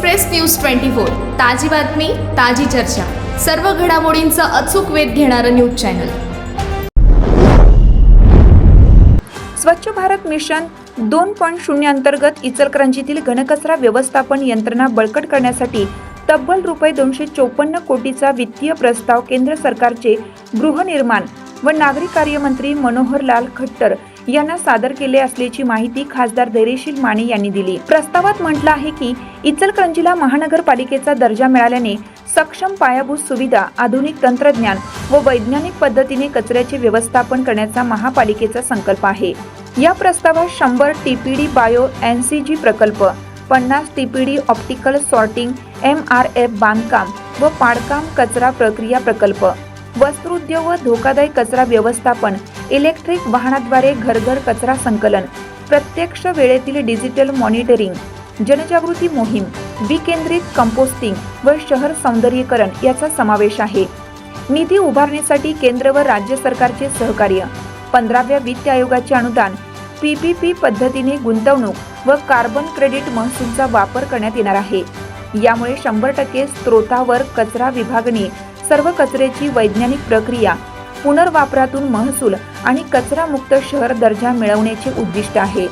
Express news twenty four ताजी बातमी ताजी चर्चा. सर्व घडामोडींचा अचूक वेध घेणारं न्यूज चॅनल. स्वच्छ भारत मिशन दोन पॉईंट शून्य अंतर्गत इचलकरंजीतील घनकचरा व्यवस्थापन यंत्रणा बळकट करण्यासाठी तब्बल रुपये दोनशे चोपन्न कोटीचा वित्तीय प्रस्ताव केंद्र सरकारचे गृहनिर्माण व नागरी कार्यमंत्री मनोहरलाल खट्टर यांना सादर केले असल्याची माहिती खासदार धैर्यशील माने यांनी दिली. प्रस्तावात म्हटलं आहे की इचलकरंजीला महानगरपालिकेचा दर्जा मिळाल्याने सक्षम पायाभूत सुविधा आधुनिक तंत्रज्ञान व वैज्ञानिक पद्धतीने कचऱ्याचे व्यवस्थापन करण्याचा महापालिकेचा संकल्प आहे. या प्रस्तावात शंभर TPD bio N C G प्रकल्प पन्नास TPD optical sorting M R F बांधकाम व पाडकाम कचरा प्रक्रिया प्रकल्प वस्त्रोद्योग व धोकादायक कचरा व्यवस्थापन इलेक्ट्रिक वाहनाद्वारे घरघर कचरा संकलन प्रत्यक्ष वेळेतील डिजिटल मॉनिटरिंग जनजागृती मोहीम विकेंद्रित कंपोस्टिंग व शहर सौंदर्यीकरण याचा समावेश आहे. निधी उभारणीसाठी केंद्र व राज्य सरकारचे सहकार्य पंधराव्या वित्त आयोगाचे अनुदान पीपीपी पद्धतीने गुंतवणूक व कार्बन क्रेडिट महसूलचा वापर करण्यात येणार आहे. यामुळे शंभर टक्के स्त्रोतावर कचरा विभागणी सर्व कचऱ्याची वैज्ञानिक प्रक्रिया पुनर्वापरातून महसूल आणि कचरामुक्त शहर दर्जा मिळवण्याचे उद्दिष्ट आहे.